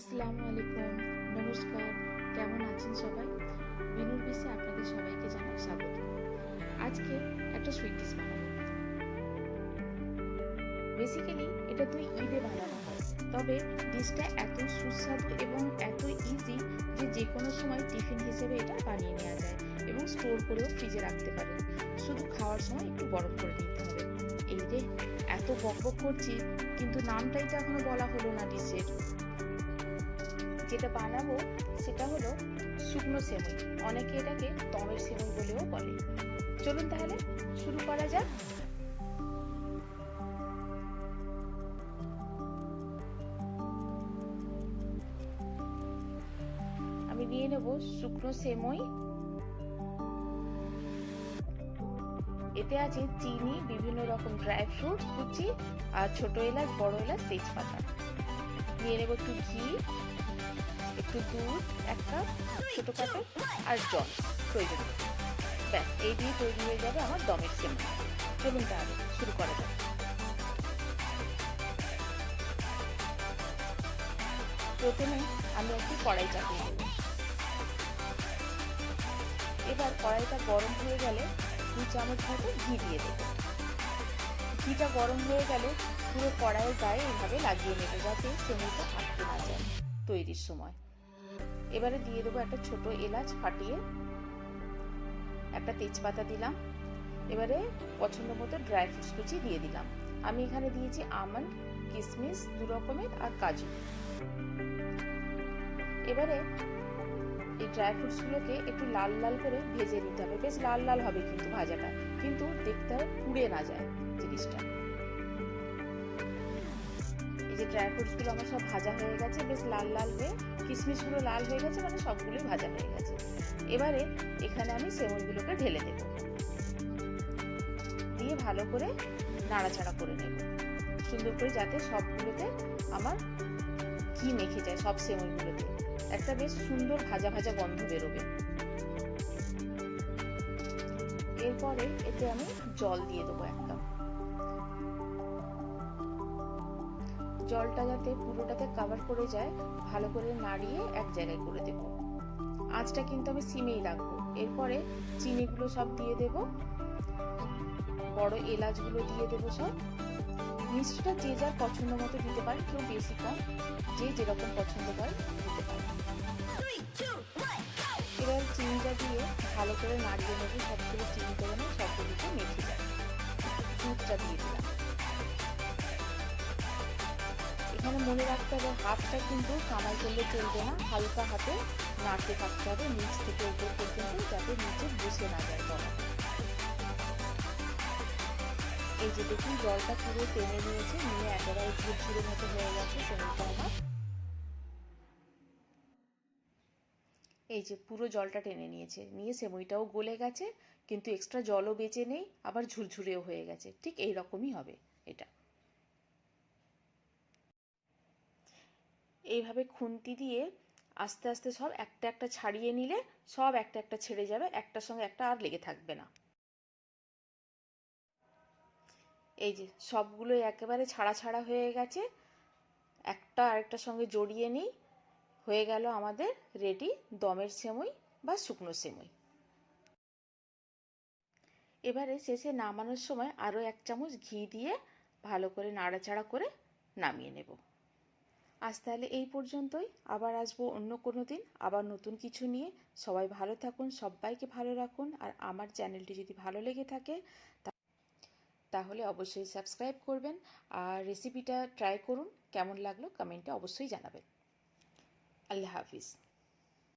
আসসালামু আলাইকুম নমস্কার, কেমন আছেন সবাই? বিনুর বিশে আপনাদের সবাইকে জানাই স্বাগত। আজকে একটা সুইট ডিশ বানাবো। বেসিক্যালি এটা তুই ঈদে বানানো হয়। তবে ডিশটা এত সুস্বাদু এবং এত ইজি যে যে কোনো সময় টিফিন হিসেবে এটা বানিয়ে নেওয়া যায় এবং স্টোর করেও ফ্রিজে রাখতে পারেন। শুধু খাওয়ার সময় একটু গরম করে নিতে হবে। এই রে এত বক বক করছি, কিন্তু নামটাই তো এখনও বলা হলো না ডিশের যেটা বানাবো সেটা হলো শুকনো সেমই অনেকে এটাকে দমের সেমই বলেও বলে। চলুন তাহলে শুরু করা যাক। আমি নিয়ে নেব শুকনো সেমই। এতে আছে চিনি, বিভিন্ন রকম ড্রাই ফ্রুট, কুচি আর ছোট এলাচ, বড় এলাচ, তেজপাতা। নিয়ে নেব একটু ঘি। একটু দুধ, এক কাপ, ছোটো কাপের আর জল প্রয়োজন ব্যাস, এই দিয়ে তৈরি হয়ে যাবে আমার দমের সেমা চলুন তাহলে, শুরু করা যাক। প্রথমে আমি একটু কড়াই চাপিয়ে দেব এবার কড়াইটা গরম হয়ে গেলে দু চামচ মতো ঘি দিয়ে দেবো। ঘিটা গরম হয়ে গেলে পুরো কড়াইয়ের গায়ে এইভাবে লাগিয়ে নেবে যাতে সেমিটা আটকে না যায় তৈরির সময়। এবারে দিয়ে দেবো একটা ছোট এলাচ ফাটিয়ে, একটা তেজপাতা দিলাম। এবারে পছন্দ মতো ড্রাই ফ্রুটস কুচি দিয়ে দিলাম। আমি এখানে দিয়েছি আমন্ড কিশমিশ দু রকমের আর কাজু। এবারে এই ড্রাই ফ্রুটসগুলোকে একটু লাল লাল করে ভেজে নিতে হবে। বেশ লাল লাল হবে কিন্তু ভাজাটা। কিন্তু দেখতে হবে পুড়ে না যায় জিনিসটা। যে ড্রাই ফ্রুটসগুলো আমার সব ভাজা হয়ে গেছে, বেশ লাল লাল হয়ে, কিশমিশগুলো লাল হয়ে গেছে মানে সবগুলোই ভাজা হয়ে গেছে। এবারে এখানে আমি সেমনগুলোকে ঢেলে দেব। দিয়ে ভালো করে নাড়াচাড়া করে নেব। সুন্দর করে যাতে সবগুলোতে আমার ঘি মেখে যায়, সব সেমনগুলোতে। একটা বেশ সুন্দর ভাজা ভাজা গন্ধ বেরোবে। এরপরে এতে আমি জল দিয়ে দেবো এক কাপ। জলটা যাতে পুরোটাতে কাভার করে যায়, ভালো করে নাড়িয়ে এক জায়গায় করে দেব। আঁচটা কিন্তু আমি সিমেই রাখব। এরপরে চিনিগুলো সব দিয়ে দেব। বড় এলাচগুলো দিয়ে দেবো সব। মিষ্টিটা যে যার পছন্দ মতো দিতে পারে, কেউ বেশি কম, যে যেরকম পছন্দ করে দিতে পারে। এবার চিনিটা দিয়ে ভালো করে নাড়িয়ে নেব। সবগুলো চিনি করে নেব সবগুলোকে মেখে যায় দুধটা দিয়ে দিলাম। এখানে মনে রাখতে হবে, হাতটা কিন্তু কামাই করলে চলবে না। হালকা হাতে নাড়তে থাকতে হবে, নিচ থেকে উপর পর্যন্ত যাতে নিচে বসে না যায় তলা এই যে দেখুন, জলটা পুরো টেনে নিয়েছে, নিয়ে একেবারে ঝুরঝুরের মতো হয়ে গেছে সেমিটা আমার এই যে পুরো জলটা টেনে নিয়েছে, নিয়ে সেমইটাও গলে গেছে, কিন্তু এক্সট্রা জলও বেঁচে নেই, আবার ঝুরঝুরেও হয়ে গেছে। ঠিক এই রকমই হবে এটা। এইভাবে খুন্তি দিয়ে আস্তে আস্তে সব একটা একটা ছাড়িয়ে নিলে সব একটা একটা ছেড়ে যাবে, একটার সঙ্গে একটা আর লেগে থাকবে না। এই যে সবগুলো একেবারে ছাড়া ছাড়া হয়ে গেছে, একটা আরেকটার সঙ্গে জড়িয়ে নিই, হয়ে গেল আমাদের রেডি দমের সেমই বা শুকনো সেমই। এবারে শেষে নামানোর সময় আরও এক চামচ ঘি দিয়ে ভালো করে নাড়াচাড়া করে নামিয়ে নেব। আজ তাহলে এই পর্যন্তই। আবার আসব অন্য কোনো দিন। আবার নতুন কিছু নিয়ে। সবাই ভালো থাকুন, সবাইকে ভালো রাখুন। আর আমার চ্যানেলটি যদি ভালো লেগে থাকে তাহলে অবশ্যই সাবস্ক্রাইব করবেন। আর রেসিপিটা ট্রাই করুন। কেমন লাগল, কমেন্টে অবশ্যই জানাবেন। আল্লাহ হাফিজ।